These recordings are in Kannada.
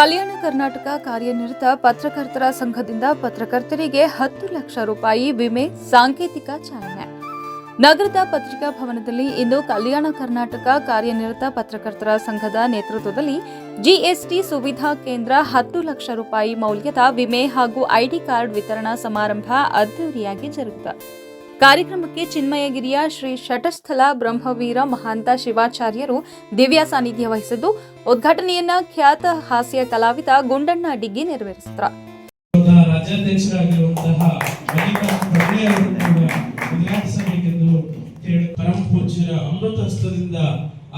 ಕಲ್ಯಾಣ ಕರ್ನಾಟಕ ಕಾರ್ಯನಿರತ ಪತ್ರಕರ್ತರ ಸಂಘದಿಂದ ಪತ್ರಕರ್ತರಿಗೆ ಹತ್ತು ಲಕ್ಷ ರೂಪಾಯಿ ವಿಮೆ ಸಾಂಕೇತಿಕ ಚಾಲನೆ. ನಗರದ ಪತ್ರಿಕಾ ಭವನದಲ್ಲಿ ಇಂದು ಕಲ್ಯಾಣ ಕರ್ನಾಟಕ ಕಾರ್ಯನಿರತ ಪತ್ರಕರ್ತರ ಸಂಘದ ನೇತೃತ್ವದಲ್ಲಿ ಜಿಎಸ್ಟಿ ಸುವಿಧಾ ಕೇಂದ್ರ ಹತ್ತು ಲಕ್ಷ ರೂಪಾಯಿ ಮೌಲ್ಯದ ವಿಮೆ ಹಾಗೂ ಐಡಿ ಕಾರ್ಡ್ ವಿತರಣಾ ಸಮಾರಂಭ ಅದ್ದೂರಿಯಾಗಿ ಜರುಗಿತು. ಕಾರ್ಯಕ್ರಮಕ್ಕೆ ಚಿನ್ಮಯಗಿರಿಯ ಶ್ರೀ ಶಟಸ್ಥಲ ಬ್ರಹ್ಮವೀರ ಮಹಾಂತ ಶಿವಾಚಾರ್ಯರು ದಿವ್ಯ ಸಾನ್ನಿಧ್ಯ ವಹಿಸಿದ್ದು, ಉದ್ಘಾಟನೆಯನ್ನ ಖ್ಯಾತ ಹಾಸ್ಯ ಕಲಾವಿದ ಗುಂಡಣ್ಣ ಡಿಗ್ಗಿ ನೆರವೇರಿಸಿದರು.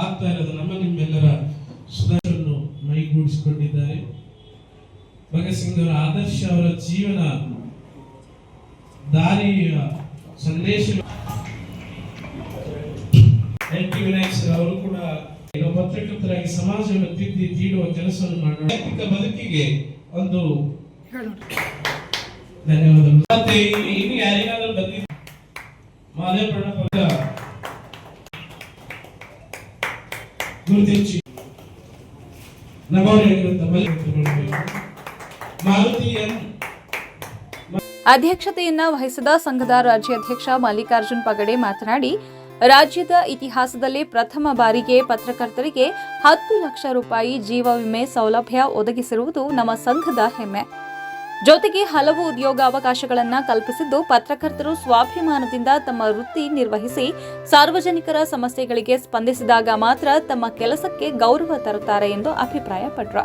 ಆಗ್ತಾ ಇರೋದು ನಮ್ಮ ನಿಮ್ಮೆಲ್ಲರ ಸುಧಾರಣೆಯನ್ನು ಮೈಗೂಡಿಸಿಕೊಂಡಿದ್ದಾರೆ. ಭಗತ್ ಸಿಂಗ್ ಅವರ ಆದರ್ಶ ಅವರ ಜೀವನ ದಾರಿಯ ಸಂದೇಶ. N T Vinayak sir. ಅವರು ಕೂಡ ಪತ್ರಕರ್ತರಾಗಿ ಸಮಾಜವನ್ನು ತಿದ್ದಿ ತೀಡುವ ಕೆಲಸವನ್ನು ಮಾಡೋಣ ಬದುಕಿಗೆ ಒಂದು ಧನ್ಯವಾದಗಳು. ಮತ್ತೆ ಇನ್ನು ಯಾರಿಗಾದರೂ ಬಂದಿದ್ದು ಮಾದೇ ಪ್ರಣಪದ ಗುರುತಿಚ್ಚಿ. ನಗೌರಿಯಾಗಿರುವಂತ ಮಾರುತಿ ಎನ್ ಅಧ್ಯಕ್ಷತೆಯನ್ನ ವಹಿಸಿದ ಸಂಘದ ರಾಜ್ಯಾಧ್ಯಕ್ಷ ಮಲ್ಲಿಕಾರ್ಜುನ್ ಪಗಡೆ ಮಾತನಾಡಿ, ರಾಜ್ಯದ ಇತಿಹಾಸದಲ್ಲಿ ಪ್ರಥಮ ಬಾರಿಗೆ ಪತ್ರಕರ್ತರಿಗೆ ಹತ್ತು ಲಕ್ಷ ರೂಪಾಯಿ ಜೀವ ವಿಮೆ ಸೌಲಭ್ಯ ಒದಗಿಸಿರುವುದು ನಮ್ಮ ಸಂಘದ ಹೆಮ್ಮೆ. ಜೊತೆಗೆ ಹಲವು ಉದ್ಯೋಗಾವಕಾಶಗಳನ್ನು ಕಲ್ಪಿಸಿದ್ದು ಪತ್ರಕರ್ತರು ಸ್ವಾಭಿಮಾನದಿಂದ ತಮ್ಮ ವೃತ್ತಿ ನಿರ್ವಹಿಸಿ ಸಾರ್ವಜನಿಕರ ಸಮಸ್ಯೆಗಳಿಗೆ ಸ್ಪಂದಿಸಿದಾಗ ಮಾತ್ರ ತಮ್ಮ ಕೆಲಸಕ್ಕೆ ಗೌರವ ತರುತ್ತಾರೆ ಎಂದು ಅಭಿಪ್ರಾಯಪಟ್ಟರು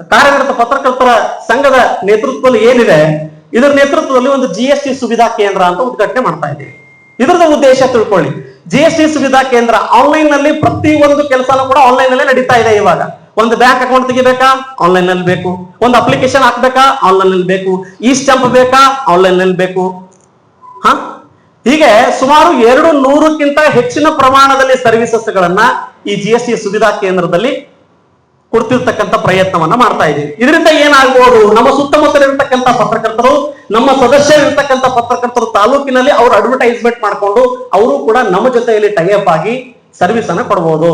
ಕಾರ್ಯನಿರತ ಪತ್ರಕರ್ತರ ಸಂಘದ ನೇತೃತ್ವದಲ್ಲಿ ಏನಿದೆ? ಇದರ ನೇತೃತ್ವದಲ್ಲಿ ಒಂದು ಜಿ ಎಸ್ ಟಿ ಸುವಿಧಾ ಕೇಂದ್ರ ಅಂತ ಉದ್ಘಾಟನೆ ಮಾಡ್ತಾ ಇದ್ದೀವಿ. ಇದರದ ಉದ್ದೇಶ ತಿಳ್ಕೊಳ್ಳಿ. ಜಿ ಎಸ್ ಟಿ ಸುವಿಧಾ ಕೇಂದ್ರ ಆನ್ಲೈನ್ನಲ್ಲಿ ಪ್ರತಿ ಒಂದು ಕೆಲಸನೂ ಕೂಡ ಆನ್ಲೈನ್ ನಲ್ಲೇ ನಡೀತಾ ಇದೆ ಇವಾಗ. ಒಂದು ಬ್ಯಾಂಕ್ ಅಕೌಂಟ್ ತೆಗಿಬೇಕಾ? ಆನ್ಲೈನ್ನಲ್ಲಿ ಬೇಕು. ಒಂದು ಅಪ್ಲಿಕೇಶನ್ ಹಾಕ್ಬೇಕಾ? ಆನ್ಲೈನ್ನಲ್ಲಿ ಬೇಕು. ಈ ಸ್ಟಾಂಪ್ ಬೇಕಾ? ಆನ್ಲೈನ್ನಲ್ಲಿ ಬೇಕು. ಹ? ಹೀಗೆ ಸುಮಾರು ಎರಡು ನೂರಕ್ಕಿಂತ ಹೆಚ್ಚಿನ ಪ್ರಮಾಣದಲ್ಲಿ ಸರ್ವಿಸಸ್ ಗಳನ್ನ ಈ ಜಿ ಎಸ್ ಟಿ ಸುವಿಧಾ ಕೇಂದ್ರದಲ್ಲಿ ಕೊಡ್ತಿರ್ತಕ್ಕಂಥ ಪ್ರಯತ್ನವನ್ನ ಮಾಡ್ತಾ ಇದ್ದೀವಿ. ಇದರಿಂದ ಏನಾಗ್ಬೋದು? ನಮ್ಮ ಸುತ್ತಮುತ್ತಲಿರ್ತಕ್ಕಂಥ ಪತ್ರಕರ್ತರು, ನಮ್ಮ ಸದಸ್ಯರಿರ್ತಕ್ಕಂಥ ಪತ್ರಕರ್ತರು ತಾಲೂಕಿನಲ್ಲಿ ಅವರು ಅಡ್ವರ್ಟೈಸ್ಮೆಂಟ್ ಮಾಡ್ಕೊಂಡು ಅವರು ಕೂಡ ನಮ್ಮ ಜೊತೆಯಲ್ಲಿ ಟೈಅಪ್ ಆಗಿ ಸರ್ವಿಸ್ ಅನ್ನ ಕೊಡ್ಬೋದು.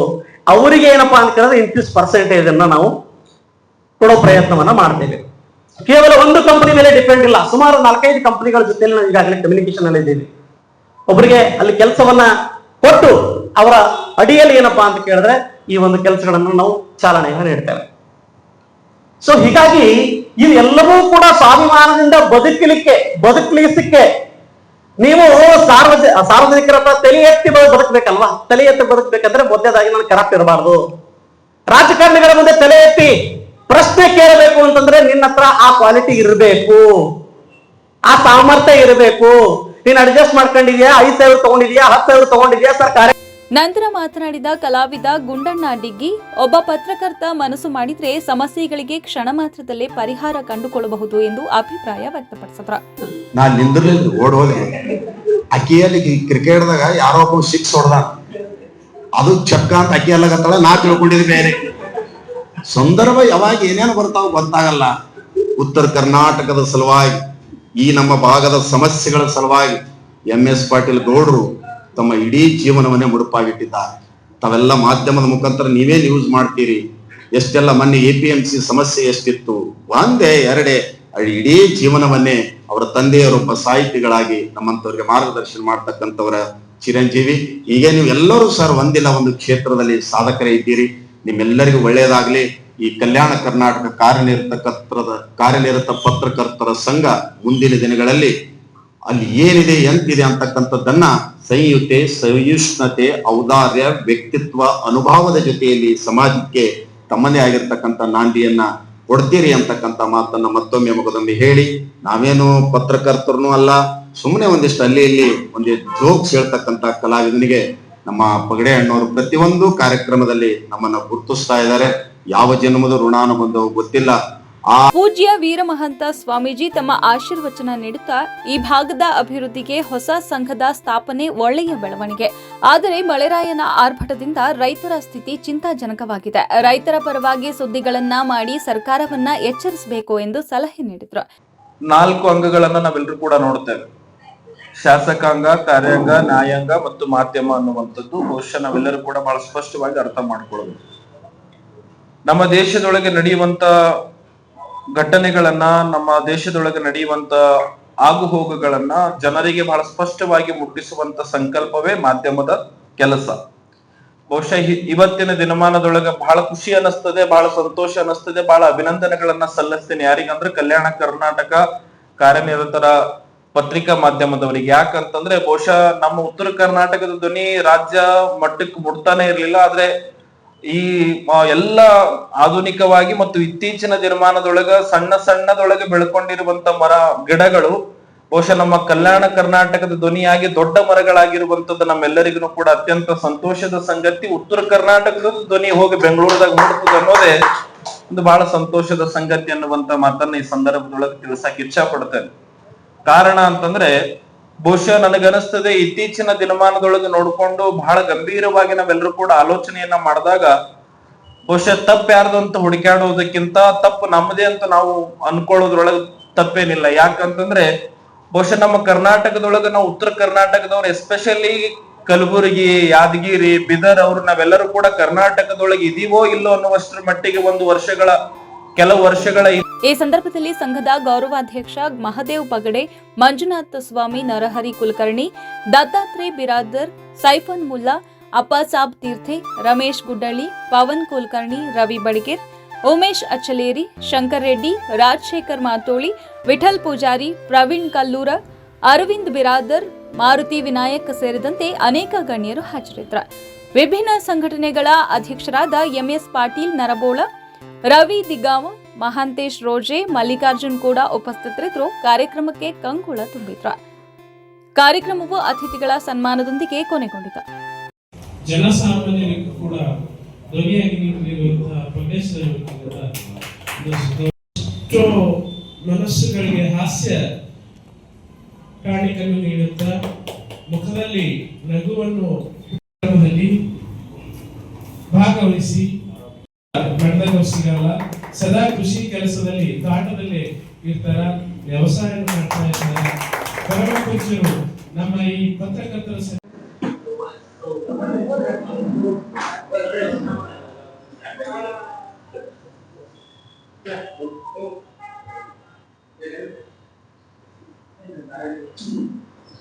ಅವರಿಗೆ ಏನಪ್ಪಾ ಅಂತ ಕೇಳಿದ್ರೆ ಇಂತಿಸ್ ಪರ್ಸೆಂಟೇಜ್ ಅನ್ನ ನಾವು ಕೊಡೋ ಪ್ರಯತ್ನವನ್ನ ಮಾಡ್ತೇವೆ. ಕೇವಲ ಒಂದು ಕಂಪನಿ ಮೇಲೆ ಡಿಪೆಂಡ್ ಇಲ್ಲ. ಸುಮಾರು ನಾಲ್ಕೈದು ಕಂಪನಿಗಳ ಜೊತೆಯಲ್ಲಿ ನಾವು ಈಗಾಗಲೇ ಕಮ್ಯುನಿಕೇಶನ್ ಅಲ್ಲಿ ಇದ್ದೀವಿ. ಒಬ್ಬರಿಗೆ ಅಲ್ಲಿ ಕೆಲಸವನ್ನ ಕೊಟ್ಟು ಅವರ ಅಡಿಯಲ್ಲಿ ಏನಪ್ಪಾ ಅಂತ ಕೇಳಿದ್ರೆ ಈ ಒಂದು ಕೆಲಸಗಳನ್ನು ನಾವು ಚಾಲನೆಯನ್ನು ನೀಡ್ತೇವೆ. ಸೊ ಹೀಗಾಗಿ ಇವೆಲ್ಲವೂ ಕೂಡ ಸ್ವಾಭಿಮಾನದಿಂದ ಬದುಕಲಿಕ್ಕೆ ಬದುಕಲಿಸಿಕ್ಕೆ ನೀವು ಸಾರ್ವಜ ಸಾರ್ವಜನಿಕರ ತಲೆ ಎತ್ತಿ ಬದುಕಬೇಕಲ್ವಾ? ತಲೆ ಎತ್ತಿ ಬದುಕಬೇಕಂದ್ರೆ ಮೊದಲೇದಾಗಿ ನಾನು ಕರಪ್ಟ್ ಇರಬಾರ್ದು. ರಾಜಕಾರಣಿಗಳ ಮುಂದೆ ತಲೆ ಎತ್ತಿ ಪ್ರಶ್ನೆ ಕೇಳಬೇಕು ಅಂತಂದ್ರೆ ನಿನ್ನ ಹತ್ರ ಆ ಕ್ವಾಲಿಟಿ ಇರಬೇಕು. ಆ ಸಾಮರ್ಥ್ಯ ಇರಬೇಕು. ನೀನ್ ಅಡ್ಜಸ್ಟ್ ಮಾಡ್ಕೊಂಡಿದ್ಯಾ? ಐದ್ ಸಾವಿರ ತಗೊಂಡಿದ್ಯಾ? ಹತ್ತು ಸಾವಿರ ತಗೊಂಡಿದ್ಯಾ? ಸರ್ಕಾರ ನಂತರ ಮಾತನಾಡಿದ ಕಲಾವಿದ ಗುಂಡಣ್ಣ ಡಿಗ್ಗಿ, ಒಬ್ಬ ಪತ್ರಕರ್ತ ಮನಸ್ಸು ಮಾಡಿದ್ರೆ ಸಮಸ್ಯೆಗಳಿಗೆ ಕ್ಷಣ ಮಾತ್ರದಲ್ಲೇ ಪರಿಹಾರ ಕಂಡುಕೊಳ್ಳಬಹುದು ಎಂದು ಅಭಿಪ್ರಾಯ ವ್ಯಕ್ತಪಡಿಸಿದ್ರು. ನಾನು ನಿಂದ್ರಲಿಲ್ಲ ಓಡ್ ಹೋದೆ ಅಕ್ಕಿಯಲ್ಲಿ ಕ್ರಿಕೆಟ್ದಾಗ ಯಾರೋ ಒಬ್ಬ ಸಿಕ್ಸ್ ಹೊಡೆದ ಅದು ಚಕ್ಕ ಅಂತ ಅಕ್ಕಿ ಅಲ್ಲಗತ್ತಾಳ, ನಾ ತಿಳ್ಕೊಂಡಿದ್ದೆ ಬೇರೆ. ಸಂದರ್ಭ ಯಾವಾಗ ಏನೇನು ಬರ್ತಾವ ಗೊತ್ತಾಗಲ್ಲ. ಉತ್ತರ ಕರ್ನಾಟಕದ ಸಲುವಾಗಿ, ಈ ನಮ್ಮ ಭಾಗದ ಸಮಸ್ಯೆಗಳ ಸಲುವಾಗಿ, ಎಂ ಎಸ್ ಪಾಟೀಲ್ ಗೌಡ್ರು ತಮ್ಮ ಇಡೀ ಜೀವನವನ್ನೇ ಮುಡುಪಾಗಿಟ್ಟಿದ್ದಾರೆ. ತಾವೆಲ್ಲ ಮಾಧ್ಯಮದ ಮುಖಾಂತರ ನೀವೇ ನ್ಯೂಸ್ ಮಾಡ್ತೀರಿ. ಎಷ್ಟೆಲ್ಲ ಮೊನ್ನೆ ಎ ಪಿ ಎಂ ಸಿ ಸಮಸ್ಯೆ ಎಷ್ಟಿತ್ತು. ಒಂದೇ ಎರಡೇ. ಇಡೀ ಜೀವನವನ್ನೇ ಅವರ ತಂದೆಯವರೊಬ್ಬ ಸಾಹಿತಿಗಳಾಗಿ ನಮ್ಮಂತವ್ರಿಗೆ ಮಾರ್ಗದರ್ಶನ ಮಾಡ್ತಕ್ಕಂಥವ್ರ ಚಿರಂಜೀವಿ. ಹೀಗೆ ನೀವು ಎಲ್ಲರೂ ಸರ್ ಒಂದಿಲ್ಲ ಒಂದು ಕ್ಷೇತ್ರದಲ್ಲಿ ಸಾಧಕರೇ ಇದ್ದೀರಿ. ನಿಮ್ಮೆಲ್ಲರಿಗೂ ಒಳ್ಳೆಯದಾಗ್ಲಿ. ಈ ಕಲ್ಯಾಣ ಕರ್ನಾಟಕ ಕಾರ್ಯನಿರತ ಕತ್ರದ ಕಾರ್ಯನಿರತ ಪತ್ರಕರ್ತರ ಸಂಘ ಮುಂದಿನ ದಿನಗಳಲ್ಲಿ ಅಲ್ಲಿ ಏನಿದೆ, ಎಂತಿದೆ ಅಂತಕ್ಕಂಥದ್ದನ್ನ ಸಂಯುತೆ ಸಹಿಷ್ಣುತೆ ಔದಾರ್ಯ, ವ್ಯಕ್ತಿತ್ವ, ಅನುಭವದ ಜೊತೆಯಲ್ಲಿ ಸಮಾಜಕ್ಕೆ ತಮ್ಮದೇ ಆಗಿರ್ತಕ್ಕಂಥ ನಾಂದಿಯನ್ನ ಕೊಡ್ತೀರಿ ಅಂತಕ್ಕಂಥ ಮಾತನ್ನ ಮತ್ತೊಮ್ಮೆ ಮುಖದೊಮ್ಮೆ ಹೇಳಿ, ನಾವೇನು ಪತ್ರಕರ್ತರು ಅಲ್ಲ ಸುಮ್ಮನೆ ಒಂದಿಷ್ಟು ಅಲ್ಲಿ ಇಲ್ಲಿ ಒಂದು ಜೋಕ್ಸ್ ಹೇಳ್ತಕ್ಕಂಥ ಕಲಾವಿದನಿಗೆ ನಮ್ಮ ಪಗಡೆ ಅಣ್ಣವರು ಪ್ರತಿಯೊಂದು ಕಾರ್ಯಕ್ರಮದಲ್ಲಿ ನಮ್ಮನ್ನ ಗುರುತಿಸ್ತಾ ಇದ್ದಾರೆ. ಯಾವ ಜನ್ಮದ ಋಣಾನುಬಂಧವು ಗೊತ್ತಿಲ್ಲ. ಆ ಪೂಜ್ಯ ವೀರಮಹಂತ ಸ್ವಾಮೀಜಿ ತಮ್ಮ ಆಶೀರ್ವಚನ ನೀಡುತ್ತಾ ಈ ಭಾಗದ ಅಭಿವೃದ್ಧಿಗೆ ಹೊಸ ಸಂಘದ ಸ್ಥಾಪನೆ ಒಳ್ಳೆಯ ಬೆಳವಣಿಗೆ. ಆದರೆ ಮಳೆರಾಯನ ಆರ್ಭಟದಿಂದ ರೈತರ ಸ್ಥಿತಿ ಚಿಂತಾಜನಕವಾಗಿದೆ. ರೈತರ ಪರವಾಗಿ ಸುದ್ದಿಗಳನ್ನ ಮಾಡಿ ಸರ್ಕಾರವನ್ನ ಎಚ್ಚರಿಸಬೇಕು ಎಂದು ಸಲಹೆ ನೀಡಿದ್ರು. ನಾಲ್ಕು ಅಂಗಗಳನ್ನ ನಾವೆಲ್ಲರೂ ಕೂಡ ನೋಡ್ತೇವೆ. ಶಾಸಕಾಂಗ ಕಾರ್ಯಾಂಗ ನ್ಯಾಯಾಂಗ ಮತ್ತು ಮಾಧ್ಯಮ ಅನ್ನುವಂಥದ್ದು ಬಹುಶಃ ನಾವೆಲ್ಲರೂ ಕೂಡ ಬಹಳ ಸ್ಪಷ್ಟವಾಗಿ ಅರ್ಥ ಮಾಡ್ಕೊಳ್ಬೇಕು. ನಮ್ಮ ದೇಶದೊಳಗೆ ನಡೆಯುವಂತ ಘಟನೆಗಳನ್ನ ನಮ್ಮ ದೇಶದೊಳಗೆ ನಡೆಯುವಂತ ಆಗುಹೋಗುಗಳನ್ನ ಜನರಿಗೆ ಬಹಳ ಸ್ಪಷ್ಟವಾಗಿ ಮುಟ್ಟಿಸುವಂತ ಸಂಕಲ್ಪವೇ ಮಾಧ್ಯಮದ ಕೆಲಸ. ಬಹುಶಃ ಇವತ್ತಿನ ದಿನಮಾನದೊಳಗ ಬಹಳ ಖುಷಿ ಅನಿಸ್ತದೆ ಬಹಳ ಸಂತೋಷ ಅನಿಸ್ತದೆ ಬಹಳ ಅಭಿನಂದನೆಗಳನ್ನ ಸಲ್ಲಿಸ್ತೇನೆ. ಯಾರಿಗಂದ್ರೆ ಕಲ್ಯಾಣ ಕರ್ನಾಟಕ ಕಾರ್ಯನಿರತರ ಪತ್ರಿಕಾ ಮಾಧ್ಯಮದವರಿಗೆ. ಯಾಕಂತಂದ್ರೆ ಬಹುಶಃ ನಮ್ಮ ಉತ್ತರ ಕರ್ನಾಟಕದ ಧ್ವನಿ ರಾಜ್ಯ ಮಟ್ಟಕ್ಕೆ ಮುಟ್ತಾನೆ ಇರ್ಲಿಲ್ಲ, ಆದ್ರೆ ಈ ಎಲ್ಲ ಆಧುನಿಕವಾಗಿ ಮತ್ತು ಇತ್ತೀಚಿನ ದಿನಮಾನದೊಳಗ ಸಣ್ಣ ಸಣ್ಣದೊಳಗೆ ಬೆಳ್ಕೊಂಡಿರುವಂತ ಮರ, ಗಿಡಗಳು, ಬಹುಶಃ ನಮ್ಮ ಕಲ್ಯಾಣ ಕರ್ನಾಟಕದ ಧ್ವನಿಯಾಗಿ ದೊಡ್ಡ ಮರಗಳಾಗಿರುವಂತದ್ದು ನಮ್ಮೆಲ್ಲರಿಗೂ ಕೂಡ ಅತ್ಯಂತ ಸಂತೋಷದ ಸಂಗತಿ. ಉತ್ತರ ಕರ್ನಾಟಕದ ಧ್ವನಿ ಹೋಗಿ ಬೆಂಗಳೂರದಾಗ ಮುಟ್ತದೆ ಅನ್ನೋದೇ ಒಂದು ಬಹಳ ಸಂತೋಷದ ಸಂಗತಿ ಅನ್ನುವಂತ ಮಾತನ್ನ ಈ ಸಂದರ್ಭದೊಳಗೆ ತಿಳಿಸಕ್ ಇಚ್ಛಾ ಪಡ್ತೇನೆ ಕಾರಣ ಅಂತಂದ್ರೆ ಬಹುಶಃ ನನಗನಿಸ್ತದೆ ಇತ್ತೀಚಿನ ದಿನಮಾನದೊಳಗೆ ನೋಡಿಕೊಂಡು ಬಹಳ ಗಂಭೀರವಾಗಿ ನಾವೆಲ್ಲರೂ ಕೂಡ ಆಲೋಚನೆಯನ್ನ ಮಾಡಿದಾಗ ಬಹುಶಃ ತಪ್ಪು ಯಾರ್ದು ಅಂತ ಹುಡುಕಾಡೋದಕ್ಕಿಂತ ತಪ್ಪು ನಮ್ಮದೇ ಅಂತ ನಾವು ಅನ್ಕೊಳ್ಳೋದ್ರೊಳಗೆ ತಪ್ಪೇನಿಲ್ಲ. ಯಾಕಂತಂದ್ರೆ ಬಹುಶಃ ನಮ್ಮ ಕರ್ನಾಟಕದೊಳಗೆ ನಾವು ಉತ್ತರ ಕರ್ನಾಟಕದವ್ರು ಎಸ್ಪೆಷಲಿ ಕಲಬುರಗಿ, ಯಾದಗಿರಿ, ಬಿದರ್ ಅವ್ರು, ನಾವೆಲ್ಲರೂ ಕೂಡ ಕರ್ನಾಟಕದೊಳಗೆ ಇದೀವೋ ಇಲ್ಲೋ ಅನ್ನುವಷ್ಟರ ಮಟ್ಟಿಗೆ ಒಂದು ವರ್ಷಗಳ ಕೆಲವು ವರ್ಷಗಳ ಈ ಸಂದರ್ಭದಲ್ಲಿ ಸಂಘದ ಗೌರವಾಧ್ಯಕ್ಷ ಮಹದೇವ್ ಪಗಡೆ, ಮಂಜುನಾಥ ಸ್ವಾಮಿ, ನರಹರಿ ಕುಲಕರ್ಣಿ, ದತ್ತಾತ್ರೇಯ ಬಿರಾದರ್, ಸೈಫನ್ ಮುಲ್ಲಾ, ಅಪ್ಪಾಸಾಬ್ ತೀರ್ಥೆ, ರಮೇಶ್ ಗುಡ್ಡಳ್ಳಿ, ಪವನ್ ಕುಲಕರ್ಣಿ, ರವಿ ಬಡಿಗೇರ್, ಉಮೇಶ್ ಅಚ್ಚಲೇರಿ, ಶಂಕರ್ ರೆಡ್ಡಿ, ರಾಜಶೇಖರ್ ಮಾತೋಳಿ, ವಿಠಲ್ ಪೂಜಾರಿ, ಪ್ರವೀಣ್ ಕಲ್ಲೂರ, ಅರವಿಂದ್ ಬಿರಾದರ್, ಮಾರುತಿ ವಿನಾಯಕ್ ಸೇರಿದಂತೆ ಅನೇಕ ಗಣ್ಯರು ಹಾಜರಿದ್ದರು. ವಿಭಿನ್ನ ಸಂಘಟನೆಗಳ ಅಧ್ಯಕ್ಷರಾದ ಎಂಎಸ್ ಪಾಟೀಲ್ ನರಬೋಳ ರವಿ ದಿಗಾವ, ಮಹಾಂತೇಶ್ ರೋಜೆ, ಮಲ್ಲಿಕಾರ್ಜುನ್ ಕೂಡ ಉಪಸ್ಥಿತರಿದ್ದರು ಕಾರ್ಯಕ್ರಮಕ್ಕೆ ಕಂಗುಳ ತುಂಬಿದ್ರು. ಕಾರ್ಯಕ್ರಮವು ಅತಿಥಿಗಳ ಸನ್ಮಾನದೊಂದಿಗೆ ಕೊನೆಗೊಂಡಿತು. ಜನಸಾಮಾನ್ಯರಿಗೂ ಕೂಡ ಧ್ವನಿಯಾಗಿ ನೀಡಿರುವಂತಹ ಪರಮೇಶ್ವರ ಮನಸ್ಸುಗಳಿಗೆ ಹಾಸ್ಯ ಕಾಣಿಕನ್ನು ನೀಡುತ್ತಾ ಮುಖದಲ್ಲಿ ನಗುವನ್ನು ಭಾಗವಹಿಸಿ ಸಿಗಲ್ಲ ಸದಾ ಕೃಷಿ ಕೆಲಸದಲ್ಲಿ ತಾಟದಲ್ಲಿ ಇರ್ತಾರ ವ್ಯವಸಾಯ ಮಾಡ್ತಾ ಇರ್ತಾರೆ. ನಮ್ಮ ಈ ಪತ್ರಕರ್ತರ